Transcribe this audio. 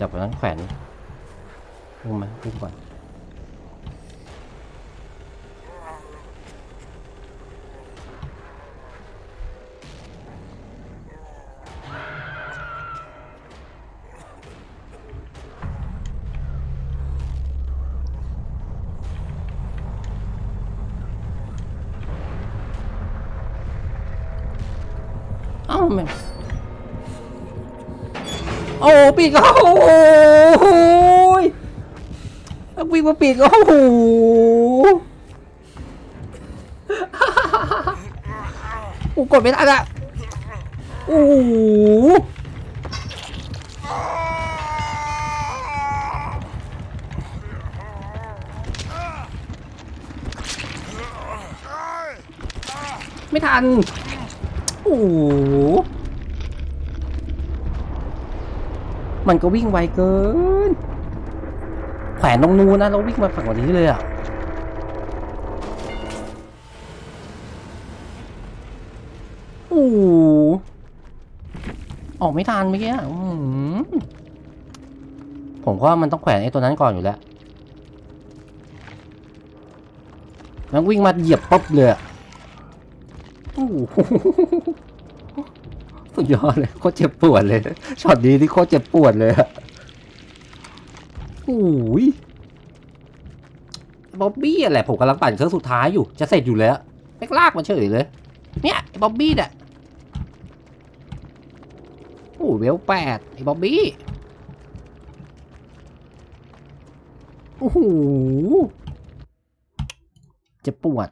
จับนั้นแขวนพุ่งมาพุ่งก่อนเอ้าแม่ โอ้ปีกเขาโอ้โหยเอาปีกมาปีกโอ้โหกูกดไม่ทันอะโอ้โหไม่ทัน โอ้โห มันก็วิ่งไวเกิน แขวนตรงนู้นนะแล้ววิ่งมาฝั่งกว่านี้เลยอะโอ้ออกไม่ทันเมื่อกี้ผมว่ามันต้องแขวนไอ้ตัวนั้นก่อนอยู่แล้วมันวิ่งมาเหยียบปุ๊บเลยโอ้ สุดยอดเลยโคตรเจ็บปวดเลยช็อตนี้ที่โคตรเจ็บปวดเลยอะโอ้ยบ๊อบบี้อะไรผมกำลังปั่นเครื่องสุดท้ายอยู่ จะเสร็จอยู่แล้วไม่ลากมาเฉยเลย เนี่ยไอ้บ๊อบบี้เนี่ยโอ้เวลแปดไอ้บ๊อบบี้โอ้โหเจ็บปวด